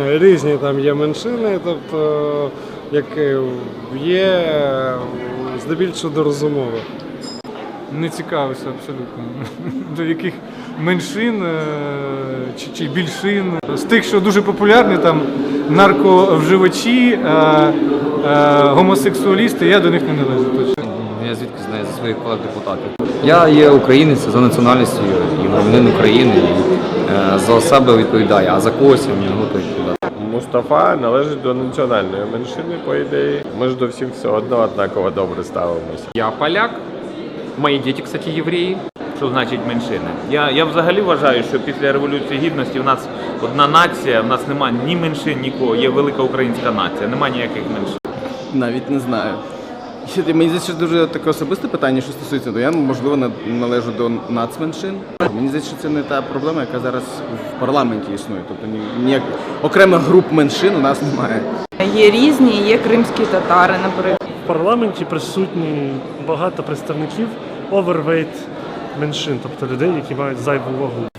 Е, Різні там є меншини, тобто як е, є е, здебільшого дорозумови. Не цікавився абсолютно. До яких меншин чи, чи більшин. З тих, що дуже популярні, там нарковживачі, гомосексуалісти, я до них не належу точно. Я звідки знаю за своїх колег депутатів. Я є українець за національністю і громадянин України. Е, за себе відповідаю, а за когось я не готовий відповідати. Мустафа належить до національної меншини, по ідеї. Ми ж до всіх все одно однаково добре ставимося. Я поляк, мої діти, кстати, євреї. Що значить меншини? Я, я взагалі вважаю, що після Революції Гідності в нас одна нація, в нас немає ні меншин, нікого. Є велика українська нація, немає ніяких меншин. Навіть не знаю. Мені здається, що дуже таке особисте питання, що стосується, то я можливо на- належу до нацменшин. Мені здається, що це не та проблема, яка зараз в парламенті існує. Тобто ні- ніяк окремих груп меншин у нас немає. Є різні, є кримські татари, наприклад. В парламенті присутні багато представників овервейт меншин, тобто людей, які мають зайву вагу.